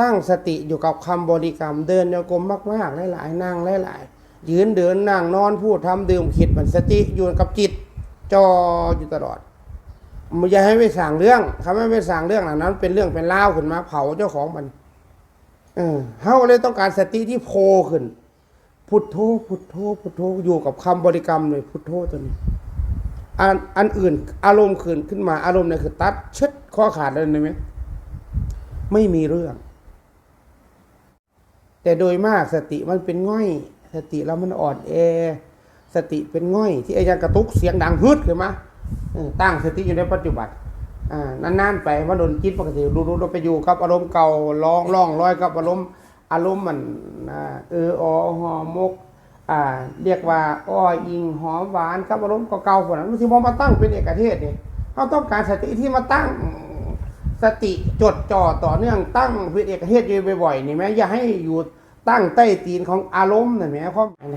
ตั้งสติอยู่กับคำบริกรรมเดินโยกรมมากๆหลายๆนั่งหลายๆยืนเดินนั่งนอนพูดทำดื่มคิดมันสติอยู่กับจิตจออยู่ตลอดมันอย่าให้ไปสั่งเรื่องคำไม่ไปสั่งเรื่องเหล่านั้น เป็นเรื่องเป็นเล่าขึ้นมาเผาเจ้าของมัน เออเฮาเลยต้องการสติที่โพขึ้น พุทโธพุทโธพุทโธอยู่กับคำบริกรรมเลยพุทโธตัวนี้อันอันอื่น อารมณ์ขึ้นขึ้นมาอารมณ์เนี่ยคือ ตัดเช็ดข้อขาดเลยไหมไม่มีเรื่อง แต่โดยมากสติมันเป็นง่อย สติเรามันอ่อนแอ สติเป็นง่อย ที่อาจารย์กระตุกเสียงดังฮึดขึ้นมาเออตั้งสติอยู่ในปัจจุบันอ่านานๆไปว่าโดนจิตปกติดูดูเราไปอยู่กับอารมณ์เก่าร้องร้องร้อยกับอารมณ์อารมณ์มันเอออหอมกอ่าเรียกว่าอ้ออิงหอมหวานกับอารมณ์เก่าๆพวกนั้นมันที่มองมาตั้งเป็นเอกเทศเนี่ยเขาต้องการสติที่มาตั้งสติจดจ่อต่อเนื่องตั้งเป็นเอกเทศอยู่บ่อยๆนี่แม้อย่าให้อยู่ ตั้งใต้ตีนของอารมณ์นะแหม่ความหน